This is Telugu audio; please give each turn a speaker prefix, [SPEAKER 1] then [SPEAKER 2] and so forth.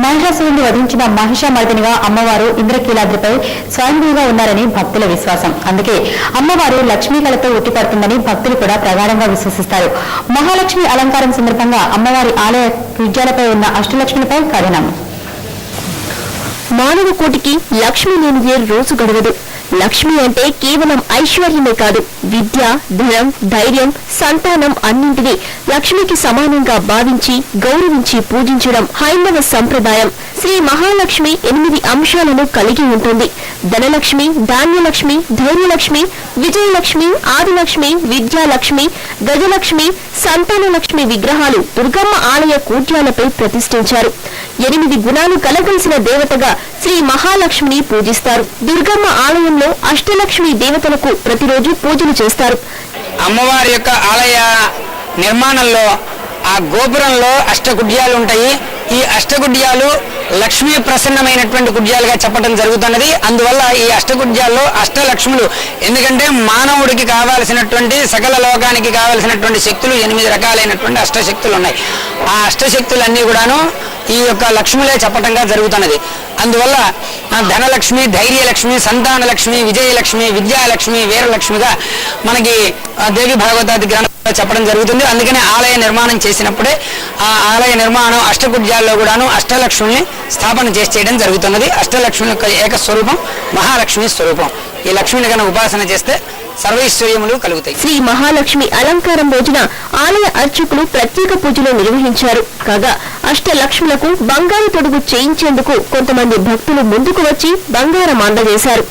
[SPEAKER 1] మహిషాసురుడిని వధించిన మహిషామర్దినిగా అమ్మవారు ఇంద్రకీలాద్రిపై స్వయంభూగా ఉన్నారని భక్తుల విశ్వాసం. అందుకే అమ్మవారు లక్ష్మీ కళతో ఉట్టిపడుతుందని భక్తులు కూడా ప్రగాఢంగా విశ్వసిస్తారు. మహాలక్ష్మి అలంకారం సందర్భంగా అమ్మవారి ఆలయ విద్యాలపై ఉన్న అష్టలక్ష్మిపై కథనం.
[SPEAKER 2] మానవ కోటికి లక్ష్మి లేనిదే రోజు గడవదు. లక్ష్మి అంటే కేవలం ఐశ్వర్యమే కాదు. విద్య ధనం ధైర్యం సంతానం అన్నింటినీ లక్ష్మికి సమానంగా భావించి గౌరవించి పూజించడం హైందవ సంప్రదాయం. శ్రీ మహాలక్ష్మి ఎనిమిది అంశాలను కలిగి ఉంటుంది. ధనలక్ష్మి ధాన్యలక్ష్మి ధైర్యలక్ష్మి విజయలక్ష్మి ఆదిలక్ష్మి విద్యాలక్ష్మి గజలక్ష్మి సంతానలక్ష్మి విగ్రహాలు దుర్గమ్మ ఆలయ కూట్యాలపై ప్రతిష్ఠించారు. ఎనిమిది గుణాలు కలగలిసిన దేవతగా శ్రీ మహాలక్ష్మిని పూజిస్తారు. దుర్గమ్మ ఆలయంలో అష్టలక్ష్మి దేవతలకు ప్రతిరోజు పూజలు చేస్తారు.
[SPEAKER 3] అమ్మవారి యొక్క ఆలయ నిర్మాణంలో ఆ గోపురంలో అష్టగుడ్యాలు ఉంటాయి. ఈ అష్టగుడ్యాలు లక్ష్మీ ప్రసన్నమైనటువంటి గుడ్యాలుగా చెప్పడం జరుగుతున్నది. అందువల్ల ఈ అష్టగుడ్యాల్లో అష్టలక్ష్ములు. ఎందుకంటే మానవుడికి కావాల్సినటువంటి సకల లోకానికి కావాల్సినటువంటి శక్తులు ఎనిమిది రకాలైనటువంటి అష్టశక్తులు ఉన్నాయి ఆ అష్టశక్తులన్నీ కూడాను ఈ యొక్క లక్ష్ములే చెప్పటంగా జరుగుతున్నది. అందువల్ల ఆ ధనలక్ష్మి ధైర్యలక్ష్మి సంతానలక్ష్మి విజయలక్ష్మి విద్యాలక్ష్మి వీరలక్ష్మిగా మనకి దేవి భాగవతాది గ్రంథంలో చెప్పడం జరుగుతుంది. అందుకనే ఆలయ నిర్మాణం చేసినప్పుడే ఆ ఆలయ నిర్మాణం అష్టకుడ్యాల్లో కూడాను అష్టలక్ష్మిని స్థాపన చేసి చేయడం జరుగుతున్నది. అష్టలక్ష్మి యొక్క ఏక స్వరూపం మహాలక్ష్మి స్వరూపం. ఈ లక్ష్మిని కనుక ఉపాసన చేస్తే సర్వైశ్వర్యములు కలుగుతాయి.
[SPEAKER 2] శ్రీ మహాలక్ష్మి అలంకారం రోజున ఆలయ అర్చకులు ప్రత్యేక పూజలు నిర్వహించారు. కాగా అష్టలక్ష్ములకు బంగారు తొడుగు చేయించేందుకు కొంతమంది భక్తులు ముందుకు వచ్చి బంగారం అందజేశారు.